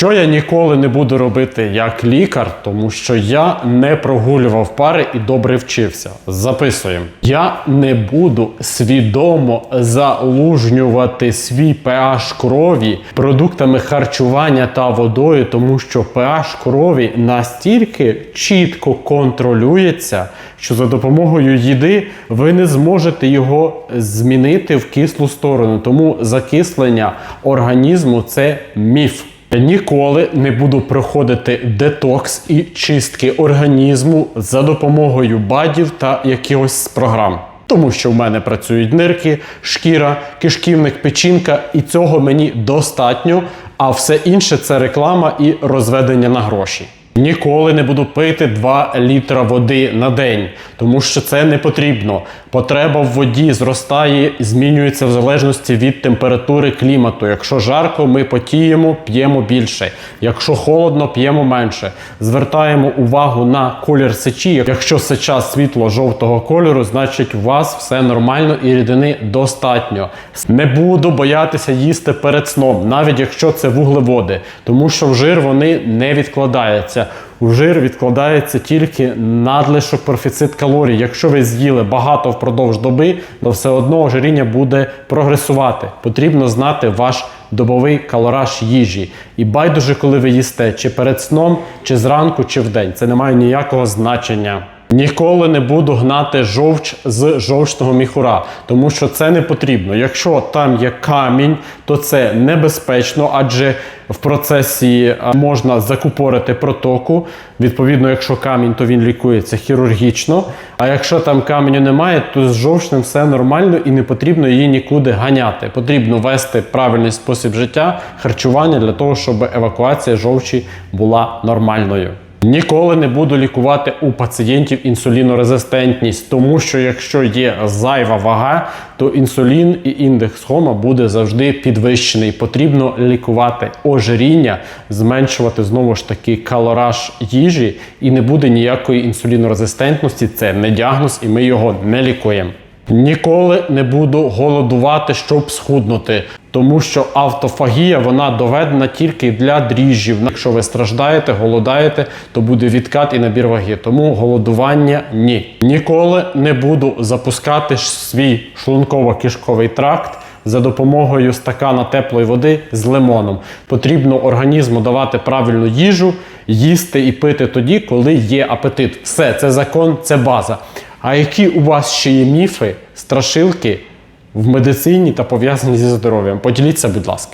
Що я ніколи не буду робити як лікар, тому що я не прогулював пари і добре вчився. Записуємо. Я не буду свідомо залужнювати свій pH крові продуктами харчування та водою, тому що pH крові настільки чітко контролюється, що за допомогою їди ви не зможете його змінити в кислу сторону. Тому закислення організму це міф. Ніколи не буду проходити детокс і чистки організму за допомогою бадів та якихось програм. Тому що в мене працюють нирки, шкіра, кишківник, печінка, і цього мені достатньо. А все інше це реклама і розведення на гроші. Ніколи не буду пити 2 літра води на день, тому що це не потрібно. Потреба в воді зростає змінюється в залежності від температури клімату. Якщо жарко, ми потіємо, п'ємо більше. Якщо холодно, п'ємо менше. Звертаємо увагу на колір сечі. Якщо сеча світло-жовтого кольору, значить у вас все нормально і рідини достатньо. Не буду боятися їсти перед сном, навіть якщо це вуглеводи, тому що в жир вони не відкладаються. У жир відкладається тільки надлишок профіцит калорій. Якщо ви з'їли багато впродовж доби, то все одно ожиріння буде прогресувати. Потрібно знати ваш добовий калораж їжі. І байдуже, коли ви їсте, чи перед сном, чи зранку, чи вдень. Це не має ніякого значення. Ніколи не буду гнати жовч з жовчного міхура, тому що це не потрібно. Якщо там є камінь, то це небезпечно, адже в процесі можна закупорити протоку. Відповідно, якщо камінь, то він лікується хірургічно. А якщо там каменю немає, то з жовчним все нормально і не потрібно її нікуди ганяти. Потрібно вести правильний спосіб життя, харчування для того, щоб евакуація жовчі була нормальною. Ніколи не буду лікувати у пацієнтів інсулінорезистентність, тому що якщо є зайва вага, то інсулін і індекс хома буде завжди підвищений. Потрібно лікувати ожиріння, зменшувати знову ж таки калораж їжі, і не буде ніякої інсулінорезистентності. Це не діагноз, і ми його не лікуємо. Ніколи не буду голодувати, щоб схуднути, тому що автофагія вона доведена тільки для дріжджів. Якщо ви страждаєте, голодаєте, то буде відкат і набір ваги. Тому голодування ні. Ніколи не буду запускати свій шлунково-кишковий тракт. За допомогою стакана теплої води з лимоном потрібно організму давати правильну їжу, їсти і пити тоді, коли є апетит. Все, це закон, це база. А які у вас ще є міфи, страшилки в медицині та пов'язані зі здоров'ям? Поділіться, будь ласка.